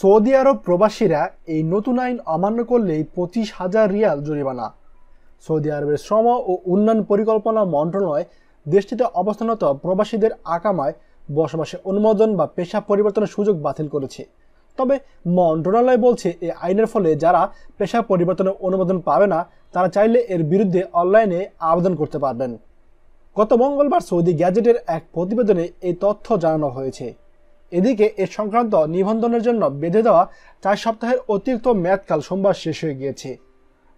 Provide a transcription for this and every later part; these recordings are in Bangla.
সৌদি আরব প্রবাসীরা এই নতুন আইন অমান্য করলেই পঁচিশ হাজার রিয়াল জরিমানা। সৌদি আরবের শ্রম ও উন্নয়ন পরিকল্পনা মন্ত্রণালয় দেশটিতে অবস্থানত প্রবাসীদের আকামায় বসবাসে অনুমোদন বা পেশা পরিবর্তনের সুযোগ বাতিল করেছে। তবে মন্ত্রণালয় বলছে এই আইনের ফলে যারা পেশা পরিবর্তনের অনুমোদন পাবে না, তারা চাইলে এর বিরুদ্ধে অনলাইনে আবেদন করতে পারবেন। গত মঙ্গলবার সৌদি গ্যাজেটের এক প্রতিবেদনে এই তথ্য জানানো হয়েছে। এদিকে এ সংক্রান্ত নিবন্ধনের জন্য বেঁধে দেওয়া চার সপ্তাহের অতিরিক্ত মেয়াদকাল সোমবার শেষ হয়ে গিয়েছে।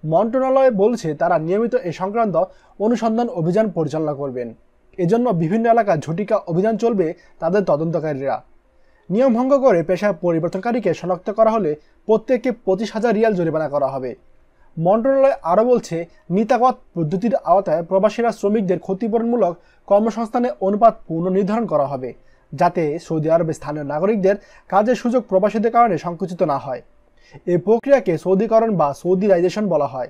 মন্ত্রণালয় বলছে তারা নিয়মিত এ সংক্রান্ত অনুসন্ধান অভিযান পরিচালনা করবেন। এজন্য বিভিন্ন এলাকায় ঝটিকা অভিযান চলবে তাদের তদন্তকারীরা। নিয়ম ভঙ্গ করে পেশা পরিবর্তনকারীকে শনাক্ত করা হলে প্রত্যেককে পঁচিশ হাজার রিয়াল জরিমানা করা হবে। মন্ত্রণালয় আরও বলছে, নিতাগত পদ্ধতির আওতায় প্রবাসীরা শ্রমিকদের ক্ষতিপূরণমূলক কর্মসংস্থানে অনুপাত পুনর্নির্ধারণ করা হবে। যাতে সৌদি আরবের স্থানীয় নাগরিকদের কাজের সুযোগ প্রবাসীদের কারণে সংকুচিত না হয়। এই প্রক্রিয়াকে সৌদিকরণ বা সৌদিরাইজেশন বলা হয়।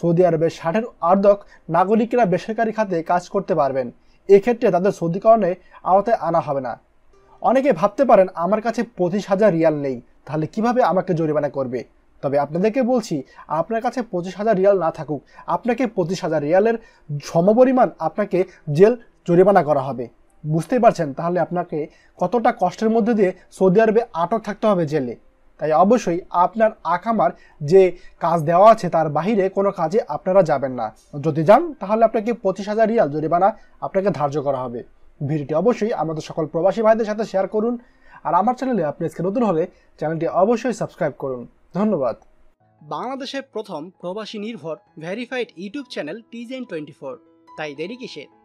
সৌদি আরবের ষাটের আর্ধক নাগরিকরা বেসরকারি খাতে কাজ করতে পারবেন। এক্ষেত্রে তাদের সৌদিকরণে আওতায় আনা হবে না। অনেকে ভাবতে পারেন, আমার কাছে পঁচিশ হাজার রিয়াল নেই, তাহলে কীভাবে আমাকে জরিমানা করবে? তবে আপনাদেরকে বলছি, আপনার কাছে পঁচিশ হাজার রিয়াল না থাকুক। আপনাকে পঁচিশ হাজার রিয়ালের সমপরিমাণ আপনাকে জেল জরিমানা করা হবে। বুঝতেই পারছেন তাহলে আপনাকে কতটা কষ্টের মধ্যে দিয়ে সৌদি আরবে আটক থাকতে হবে জেলে। তাই অবশ্যই আপনার আকামার যে কাজ দেওয়া আছে তার বাহিরে কোনো কাজে আপনারা যাবেন না। যদি যান, তাহলে আপনাকে পঁচিশ হাজার রিয়াল জরিমানা আপনাকে ধার্য করা হবে। ভিডিওটি অবশ্যই আমাদের সকল প্রবাসী ভাইদের সাথে শেয়ার করুন। আর আমার চ্যানেলে আপনি আজকে নতুন হলে চ্যানেলটি অবশ্যই সাবস্ক্রাইব করুন। ধন্যবাদ। বাংলাদেশের প্রথম প্রবাসী নির্ভর ভেরিফাইড ইউটিউব চ্যানেল টিজেন টোয়েন্টি ফোর। তাই দেরি কিসের?